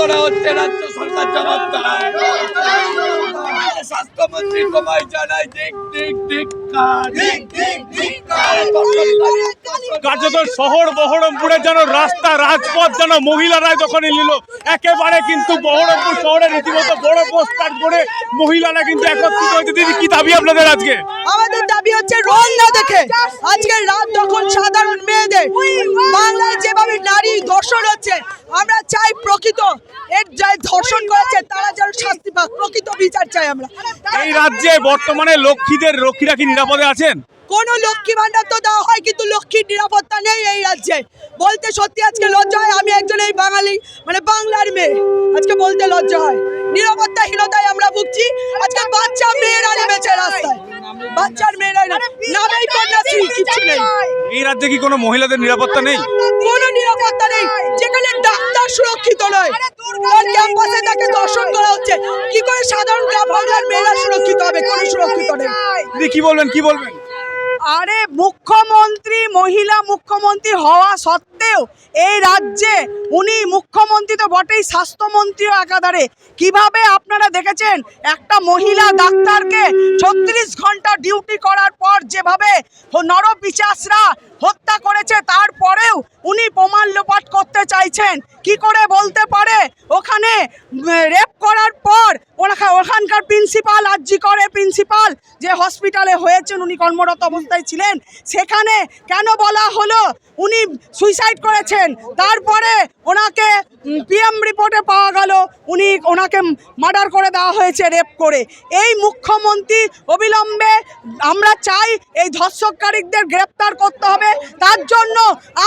করা হচ্ছে রাজ্য সরকার জবাব দেয়। স্বাস্থ্যমন্ত্রী তোমায় জানাই দিক দিক দিক কার্যত শহর বহরমপুরে যেন রাস্তা রাজপথ যেন মহিলারা যখন নিল একেবারে কিন্তু বহরমপুর শহরে রীতিমতো বড় পোস্টার করে মহিলারা কিন্তু একত্রিত হয়েছে। দিদি কি দাবি আপনাদের আজকে? আমাদের দাবি হচ্ছে দেখে আজকে রাত তখন সাধারণ মেয়েদের বাংলায় যেভাবে নারী ধর্ষণ হচ্ছে আমরা চাই প্রকৃত এর যাই ধর্ষণ করেছে তারা যেন শাস্তি পাক। প্রকৃত বিচার চাই আমরা। এই রাজ্যে বর্তমানে লক্ষ্মীদের লক্ষ্মীরা কি নিরাপদে আছেন? কোন লক্ষ্মী ভান্ডার তো দেওয়া হয় কিন্তু লক্ষ্মীর নিরাপত্তা নেই এই রাজ্যে। বলতে সত্যি আজকে লজ্জা হয় আমি একজন এই বাঙালি মানে বাংলার মেয়ে। আজকে বলতে লজ্জা হয়। নিরাপত্তাহীনতায় আমরা ভুগছি আজকে বাচ্চা মেয়েরা নেমেছে রাস্তায়। বাচ্চার মেয়েরা না- নামেই কন্যাশ্রী কিছু নেই। এই রাজ্যে কি কোনো মহিলাদের নিরাপত্তা নেই? কোনো নিরাপত্তা নেই। যেখানে ডাক্তার সুরক্ষিত নয়। তার ক্যাম্পাসে তাকে দর্শন করা হচ্ছে। কি করে সাধারণ গ্রাম বাংলার মেয়েরা সুরক্ষিত হবে? কোনো সুরক্ষিত নেই। দিদি কি বলবেন কি বলবেন? আরে মুখ্যমন্ত্রী, মহিলা মুখ্যমন্ত্রী হওয়া সত্ত্বেও এই রাজ্যে উনি মুখ্যমন্ত্রী তো বটেই, স্বাস্থ্যমন্ত্রীও একাধারে। কীভাবে আপনারা দেখেছেন, একটা মহিলা ডাক্তারকে ছত্রিশ ঘণ্টা ডিউটি করার পর যেভাবে নরপিচাসরা হত্যা করেছে, তারপরেও উনি প্রমাণ লোপাট করতে চাইছেন। কি করে বলতে পারে? ওখানে রেপ করার পর ওখানকার প্রিন্সিপাল আর্জি করে প্রিন্সিপাল যে হসপিটালে হয়েছেন, উনি কর্মরত অবস্থায় ছিলেন, সেখানে কেন বলা হলো? উনি সুইসাইড করেছেন। তারপরে ওনাকে পিএম রিপোর্টে পাওয়া গেল। উনি ওনাকে মার্ডার করে দেওয়া হয়েছে রেপ করে। এই মুখ্যমন্ত্রী অবিলম্বে, আমরা চাই এই ধর্ষককারীদের গ্রেপ্তার করতে হবে। তার জন্য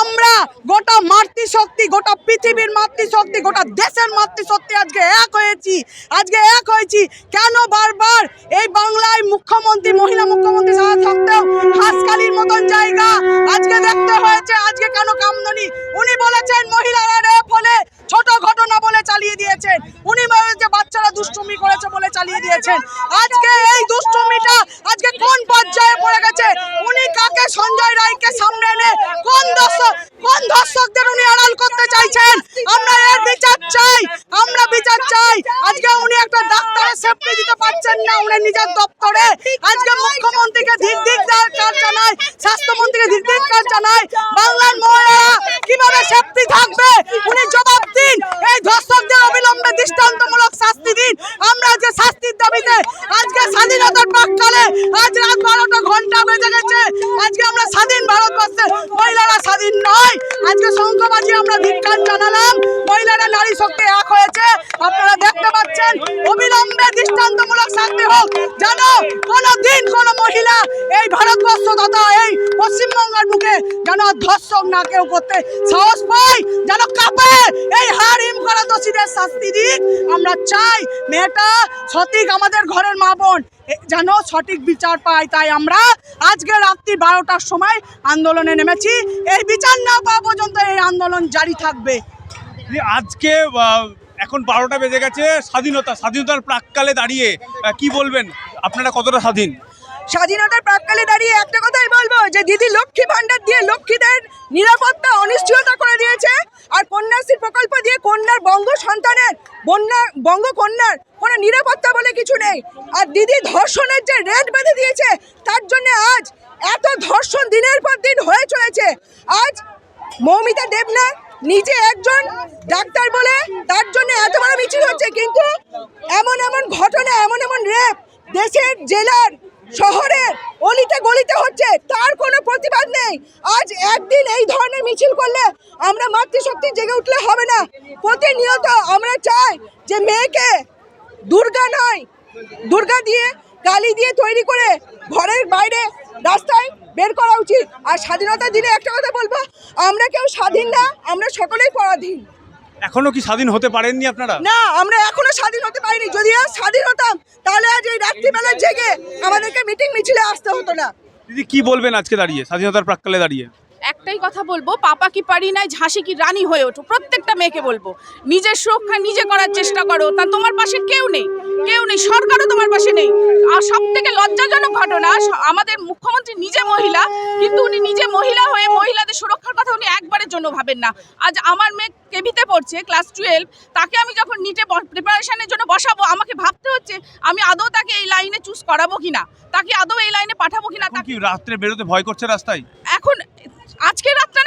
আমরা গোটা মাতৃশক্তি, গোটা পৃথিবীর মাতৃশক্তি, গোটা দেশের মাতৃশক্তি আজকে এক হয়েছি। আজকে এক হয়েছি কেন বারবার এই বাংলায় মুখ্যমন্ত্রী, মহিলা মুখ্যমন্ত্রী সাথে থাকতেও হাসকালির মতন জায়গা? আজকে দেখতে হয়েছে, আজকে কেন কামদনি? উনি বলেছেন মহিলারা রেপ হলে ছোট ঘটনা বলে চালিয়ে দিয়েছেন। উনি বলেছে বাচ্চারা দুষ্টুমি করেছে বলে চালিয়ে দিয়েছেন। আজকে এই দুষ্টুমিটা আজকে কোন পর্যায়ে পড়ে গেছে? উনি কাকে সঞ্জয় রায়কে সামনে এনে কোন দর্শক কোন দর্শকদের উনি আড়াল করতে চাইছেন আমরা এর বিচার চাই আমরা বিচার চাই আজকে উনি একটা ডাক্তারের সেফটি দিতে উনি নিজের দপ্তরে। আজকে মুখ্যমন্ত্রীকে ধিক ধিক কাজ জানায়, স্বাস্থ্যমন্ত্রীকে ধিক ধিক কাজ জানায়। বাংলার মহিলারা কীভাবে সেফটি থাকবে? উনি জবাব দিন। এই ধর্ষকদের অবিলম্বে দৃষ্টান্তমূলক শাস্তি দিন। আমরা যে শাস্তির দাবিতে আজকে স্বাধীনতার প্রাককালে আজ রাত বারোটা ঘণ্টা বেজে গেছে, আজকে আমরা স্বাধীন ভারতবর্ষে মহিলারা স্বাধীন নয়। আজকে শঙ্খবাজি আমরা ধিক্কার জানালাম। মহিলারা নারী শক্তি এক হয়েছে। আপনারা দেখতে পাচ্ছেন, অবিলম্বে দৃষ্টান্তমূলক হোক, যেন কোনো দিন কোনো মহিলা এই ভারতবর্ষ তথা এই পশ্চিমবঙ্গের বুকে যেন ধর্ষক না কেউ করতে সাহস পায়, যেন কাঁপে। এই হার হিম করা দোষীদের শাস্তি দিক। আমরা চাই মেয়েটা সঠিক আমাদের ঘরের মা বোন যেন সঠিক বিচার পায়। তাই আমরা আজকে রাত্রি বারোটার সময় আন্দোলনে নেমেছি। এই বিচার না পাওয়া পর্যন্ত এই আন্দোলন জারি থাকবে। আজকে এখন বারোটা বেজে গেছে, স্বাধীনতা, স্বাধীনতার প্রাককালে দাঁড়িয়ে কি বলবেন? আপনারা কতটা স্বাধীন? স্বাধীনতার প্রাককালে দাঁড়িয়ে একটা কথাই বলব, যে দিদি লক্ষ্মী ভান্ডার দিয়ে লক্ষ্মীদের নিরাপত্তা, অনিশ্চয়তা করে দিয়েছে, আর কন্যাশ্রী প্রকল্প দিয়ে কন্যার বঙ্গ সন্তানের, বন্যা, বঙ্গ কন্যার কোনো নিরাপত্তা বলে কিছু নেই। আর দিদি ধর্ষণের যে রেট বেঁধে দিয়েছে, তার জন্য আজ এত ধর্ষণ দিনের পর দিন হয়ে চলেছে। আজ মৌমিতা দেবনাথ নিজে একজন ডাক্তার বলে তার জন্য এত বড় মিছিল হচ্ছে, কিন্তু এমন এমন ঘটনা, এমন এমন রেপ দেশের, জেলার, শহরের, অলিতে গলিতে হচ্ছে, তার কোনো প্রতিবাদ নেই। আজ একদিন এই ধরনের মিছিল করলে আমরা মাতৃশক্তি জেগে উঠলে হবে না। প্রতিনিয়ত আমরা চাই যে মেয়েকে দুর্গা নয়, দুর্গা দিয়ে কালি দিয়ে তৈরি করে ঘরের বাইরে রাস্তায় বের করা উচিত। আর স্বাধীনতার দিনে একটা কথা বলব আমরা কেউ স্বাধীন না আমরা সকলেই পরাধীন। এখনও কি স্বাধীন হতে পারেননি আপনারা? না আমরা এখনও স্বাধীন হতে পারিনি। যদি আর স্বাধীন হতাম তাহলে আজ এই রাত্রিবেলা জেগে আমাদেরকে মিটিং মিছিলে আসতে হতো না। দিদি কি বলবেন আজকে দাঁড়িয়ে? স্বাধীনতার প্রাককালে দাঁড়িয়ে। একটাই কথা বলব পাপা কি পারি নাই ঝাঁসি কি রানী হয়ে ওঠো। প্রত্যেকটা মেয়েকে বলব নিজের সুরক্ষা নিজে করার চেষ্টা করো তা তোমার পাশে কেউ নেই। কেউ নেই সরকারও তোমার পাশে নেই। আর সব থেকে লজ্জাজনক ঘটনা আমাদের মুখ্যমন্ত্রী নিজে মহিলা কিন্তু উনি নিজে মহিলা হয়ে মহিলাদের সুরক্ষার কথা উনি একবারের জন্য ভাবেন না। আজ আমার মেয়ে কেভিতে পড়ছে ক্লাস টুয়েলভ তাকে আমি যখন নিটে প্রিপারেশনের জন্য বসাবো আমাকে ভাবতে হচ্ছে আমি আদৌ তাকে এই লাইনে চুজ করাবো কিনা? তাকে আদৌ এই লাইনে পাঠাবো কিনা? এখন কি রাত্রে বেরোতে ভয় করছে রাস্তায়? এখন আজকে রাত্রে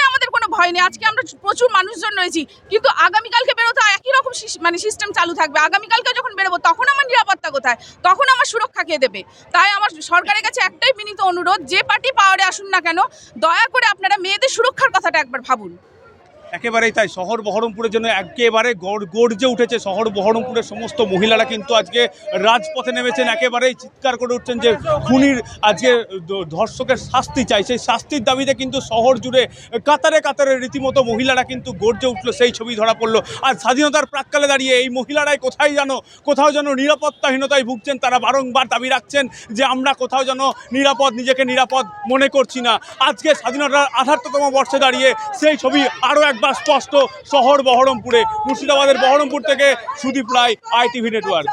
নেই আজকে আমরা প্রচুর মানুষজন রয়েছি। কিন্তু আগামীকালকে বেরোতে একই রকম মানে সিস্টেম চালু থাকবে। আগামীকালকে যখন বেরোবো, তখন আমার নিরাপত্তা কোথায়? তখন আমার সুরক্ষা খেয়ে দেবে? তাই আমার সরকারের কাছে একটাই বিনীত অনুরোধ, যে পার্টি পাওয়ারে আসুন না কেন, দয়া করে আপনারা মেয়েদের সুরক্ষার কথাটা একবার ভাবুন। একেবারেই তাই। শহর বহরমপুরের জন্য একেবারে গর্জে উঠেছে। শহর বহরমপুরের সমস্ত মহিলারা কিন্তু আজকে রাজপথে নেমেছেন, একেবারেই চিৎকার করে উঠছেন যে খুনির আজকে ধর্ষকের শাস্তি চাই। সেই শাস্তির দাবিতে কিন্তু শহর জুড়ে কাতারে কাতারে রীতিমতো মহিলারা কিন্তু গর্জে উঠল, সেই ছবি ধরা পড়ল। আর স্বাধীনতার প্রাককালে দাঁড়িয়ে এই মহিলারাই কোথায় যেন, কোথাও যেন নিরাপত্তাহীনতায় ভুগছেন, তারা বারংবার দাবি রাখছেন যে আমরা কোথাও যেন নিরাপদ, নিজেকে নিরাপদ মনে করছি না। আজকে স্বাধীনতার আঠাত্ততম বর্ষে দাঁড়িয়ে সেই ছবি আরও একবার স্পষ্ট শহর বহরমপুরে মুর্শিদাবাদের বহরমপুর থেকে সুদীপ রায় আইটিভি নেটওয়ার্ক